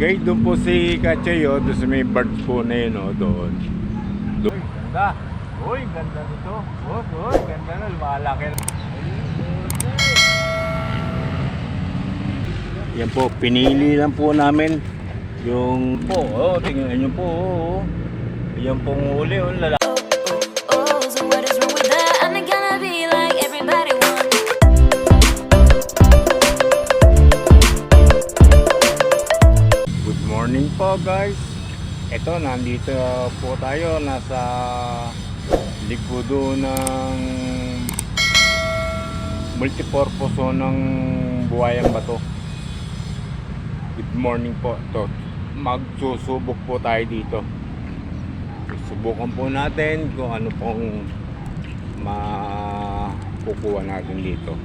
Guys, doon po si Kachayo, doon sa may birds po na yun, oh, doon. Uy, ganda. Uy, ganda nito. Uy, uy, ganda na. Lumalaki. Yan po, pinili lang po namin yung po, oh, tingnan nyo po, oh. Yan pong huli, oh, lalaki. Guys. Ito, nandito po tayo nasa likodo ng multipurpose ng buhayang bato. Good morning po. Ito, magsusubok po tayo dito. Subukan po natin kung ano pong makukuha natin dito.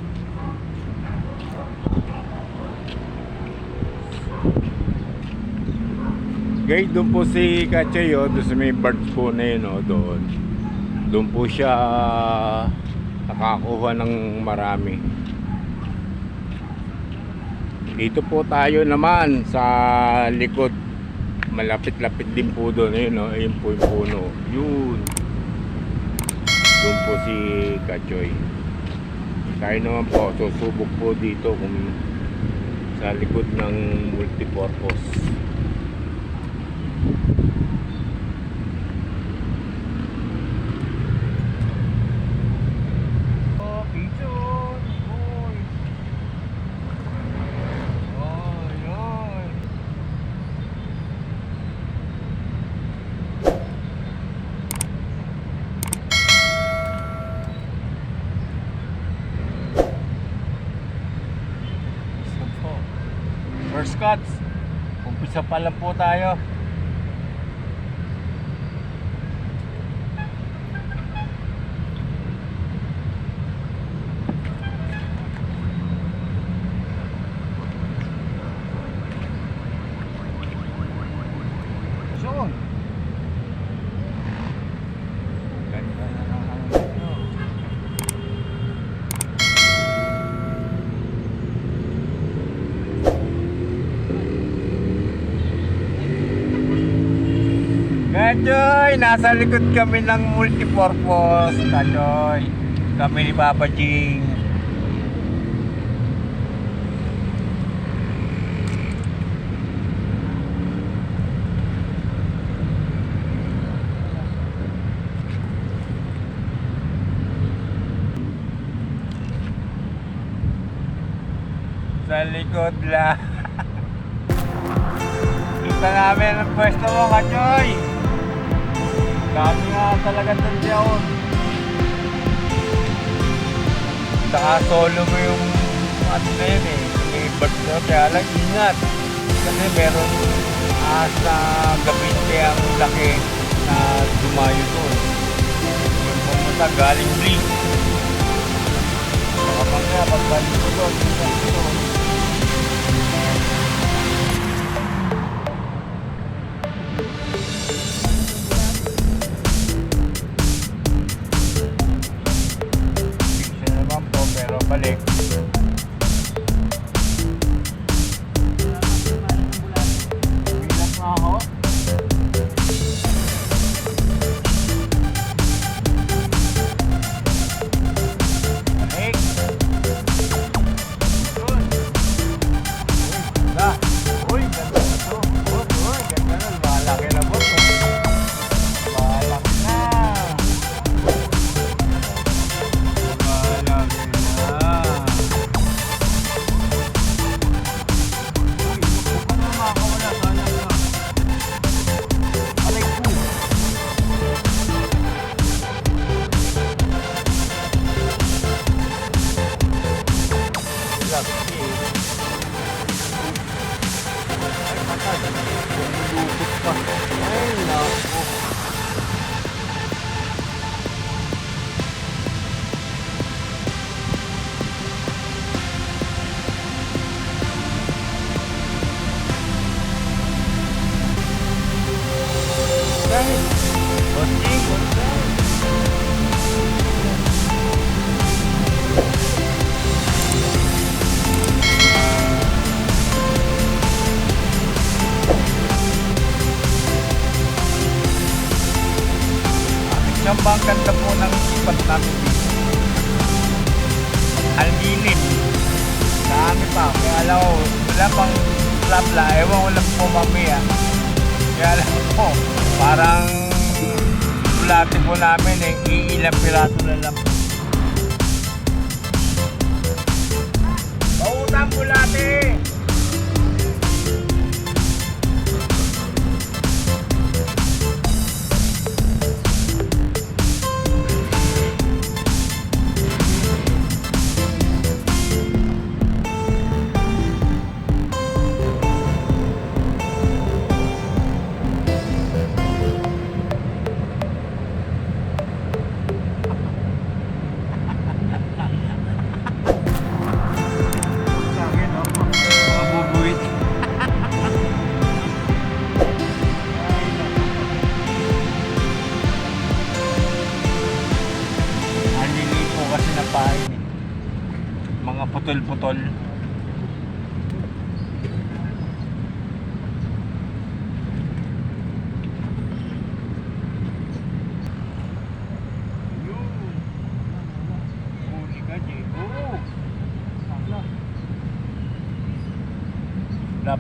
Guys, doon po si Kachayo, doon sa may birds po na yun, oh, doon. Doon po siya nakakuha ng marami. Dito po tayo naman sa likod. Malapit-lapit din po doon. Ayun, oh, ayun po yung puno. Yun. Doon po si Kachoy. Tayo naman po, susubok po dito kung sa likod ng multipurpose. Oh, pigeon. Uy. Uy, uy. Isa po. First cuts. Umpisa pa lang po tayo. Yun. Ganda na ng ano dito. Kachoy, nasa likod kami ng multipurpose. Kachoy, kami ni Papa Jing. Sa likod lang. Kita namin ang pwesto mo, Kachoy. Dami nga talaga doon yun. Saka solo mo yung ano na yun eh. May bird na kaya lang ingat. Kasi meron asa gabinte ang laki na dumayo doon. Yung pumunta galing blink. Baka mamaya pagbalik ko doon. Po ng dito. Ang lilim. Dami pa. Kaya alam ko, wala pang labla. Ewan ko lang po mamaya. Kaya alam ko, parang bulate po namin eh. Iilang piraso na lang. Pautang bulate!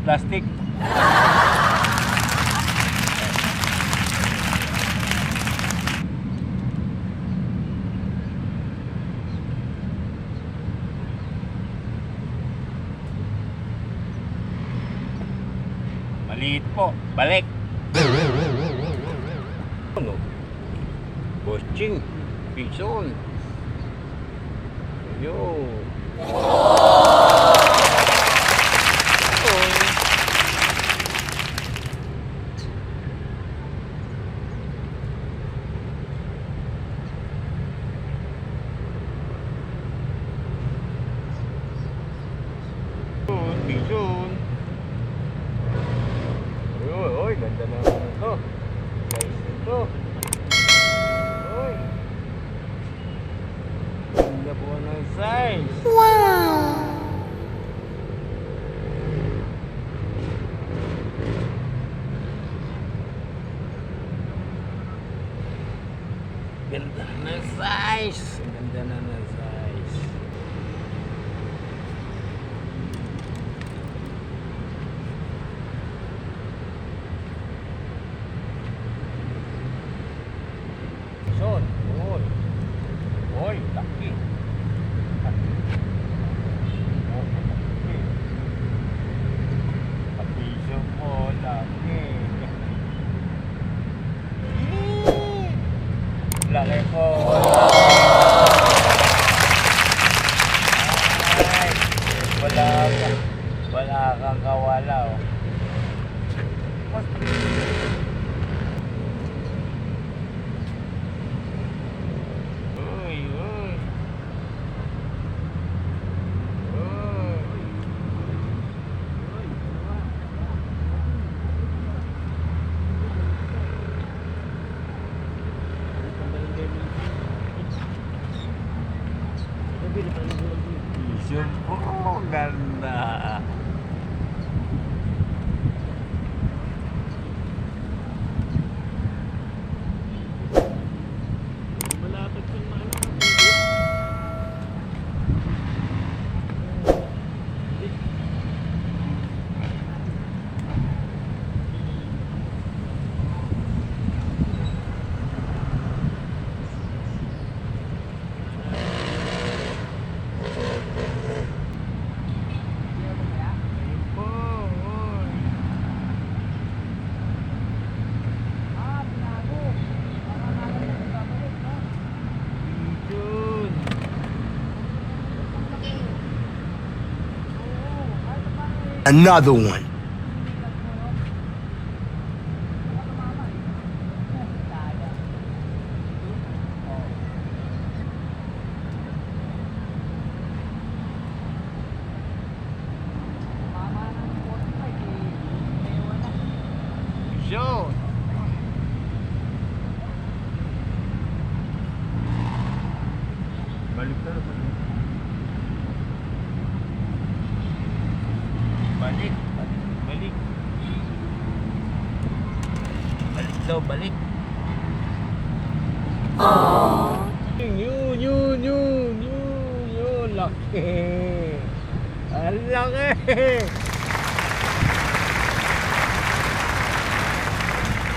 Plastic. Maliit po. Balik. Ano? Bossing. Pison. Yo. Pison. Pison. Uy, uy, ganda na ito. Guys, ito. Uy. Ganda po ng Another one.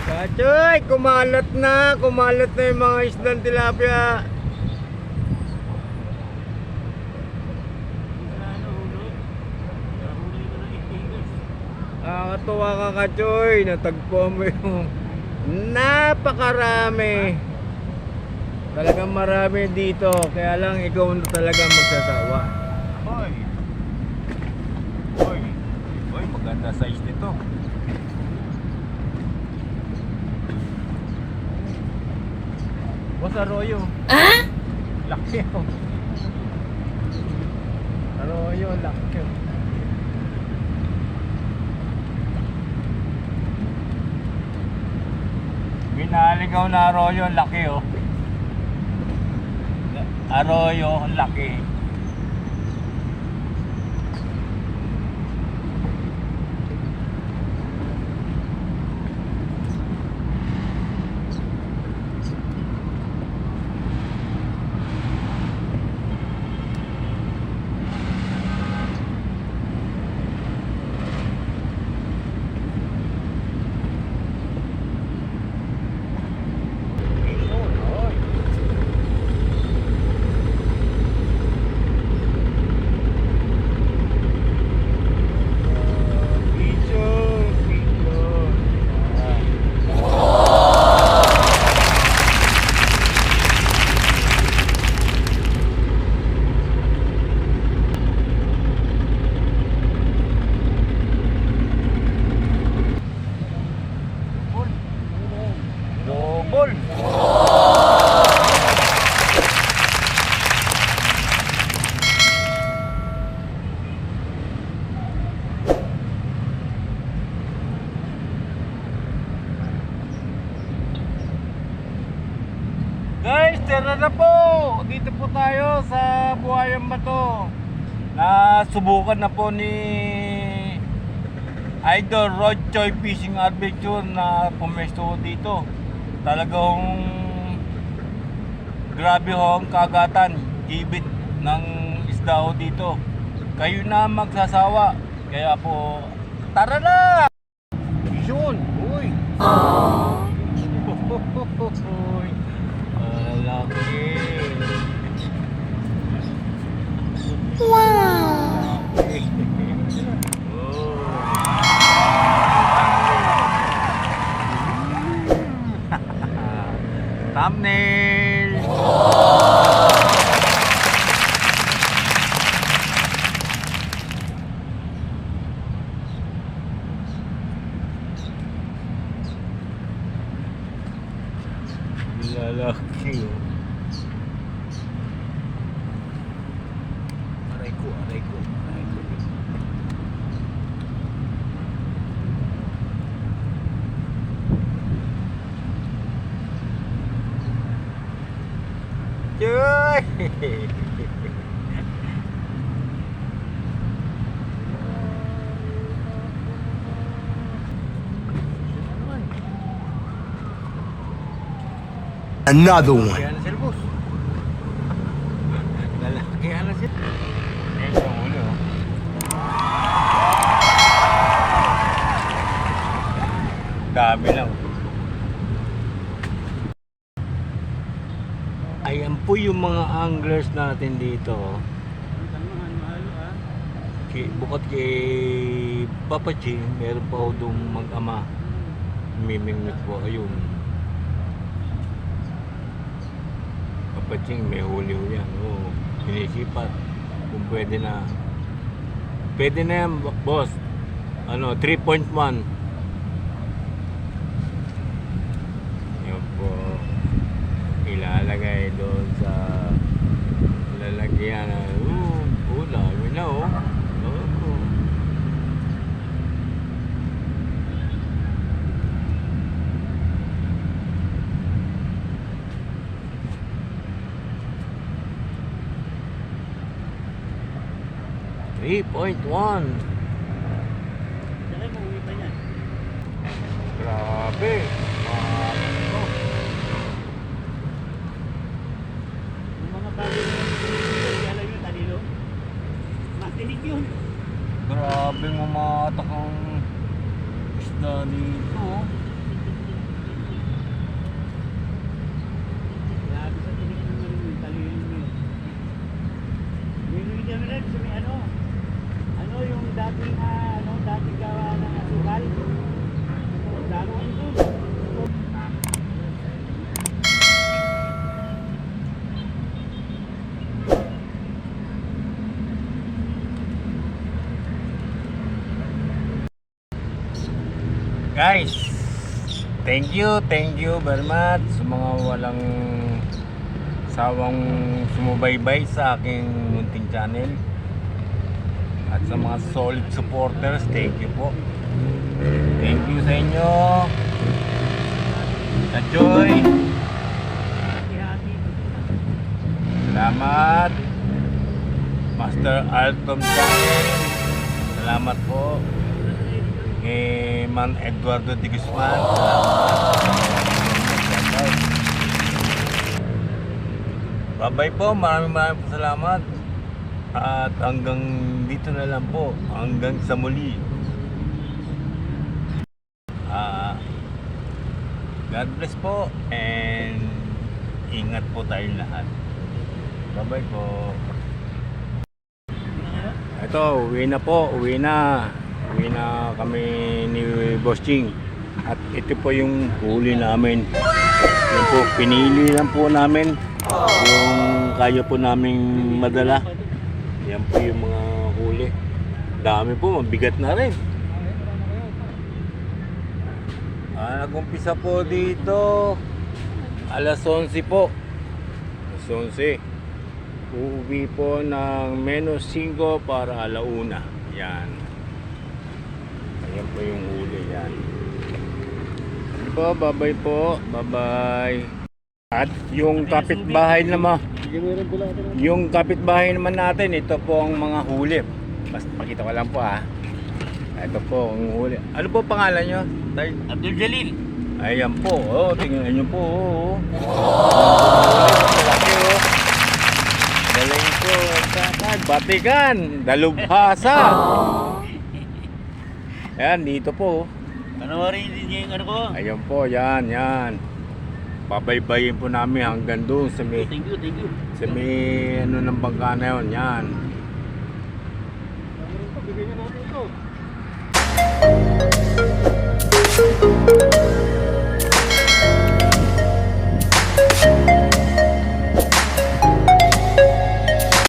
Kachoy, kumalat na, kumalat na yung mga isdang tilapia. Nakakatuwa ka Kachoy, natagpo mo yung napakarami. Talagang marami dito, kaya lang ikaw na talaga magsasawa. Hoy. Hoy, maganda size nito. Boss Arroyo. Laki oh. Arroyo, laki oh. Binaligaw na Arroyo, laki oh. Arroyo, laki. Picture, picture. Double. Guys, tara na po! Dito po tayo sa Buhayang Bato. Nasubukan na po ni Idol Rod Choi Fishing Adventure na pumesto dito. Talagang grabe ho ang kagatan, gibit ng isda ho dito. Kayo na magsasawa. Kaya po, tara na! Yun! Uy! Uy! Thumbnail! Another one. Anglers natin dito. Kay, bukod kay Papa G, meron pa ako doon mag-ama. Mimingwit po. Ayun. Kapaching, may huli yan. Oo, sinisipat. Kung pwede na. Pwede na yan, bo- boss. Ano, 3.1. Yan po. Ilalagay doon sa lalagyan. Oo, oh, dami na oh. Three point one. Grabe. Isda dito. oh. Grabe sa tinig ng ano yung talilim mo yun. Meron kami rin sa may ano, ano yung dating ah, ano, dating gawa ng asukal. Dami ito. Guys, thank you, thank you very much sa mga walang sawang sumubaybay sa aking munting channel. At sa mga solid supporters, thank you po. Thank you sa inyo. Sa Joy. Salamat. Master Altom Channel. Salamat po kay Man Eduardo de Guzman. Bye-bye po. Maraming maraming po salamat. At hanggang dito na lang po. Hanggang sa muli. Ah, God bless po and ingat po tayo lahat. Bye-bye po. Ito, uwi na po, uwi na. Uwi na kami ni Boss Ching. At ito po yung huli namin. Yan po, pinili lang po namin yung kaya po naming madala. Yan po yung mga huli. Dami po, mabigat na rin. Ah, nag-umpisa po dito alas 11 po. Alas 11 uuwi po ng menos 5 para alauna. Yan. Po yung huli yan. Ano po, bye-bye po. Bye-bye. At yung kapitbahay naman, yung kapitbahay naman natin, ito po ang mga huli. Basta pakita ko lang po ha. Ito po ang huli. Ano po pangalan nyo? Abdul Jalil. Ayan po, oh, tingnan nyo po. Oh. Malaki oh. Galing po, batikan, dalubhasa. Ayan, dito po. Kanawari din yung ano ko. Ayan po, yan, yan. Babaybayin po namin hanggang doon sa may... Thank you, thank you. Sa may ano ng bangka na yun, yan. Bigyan natin ito.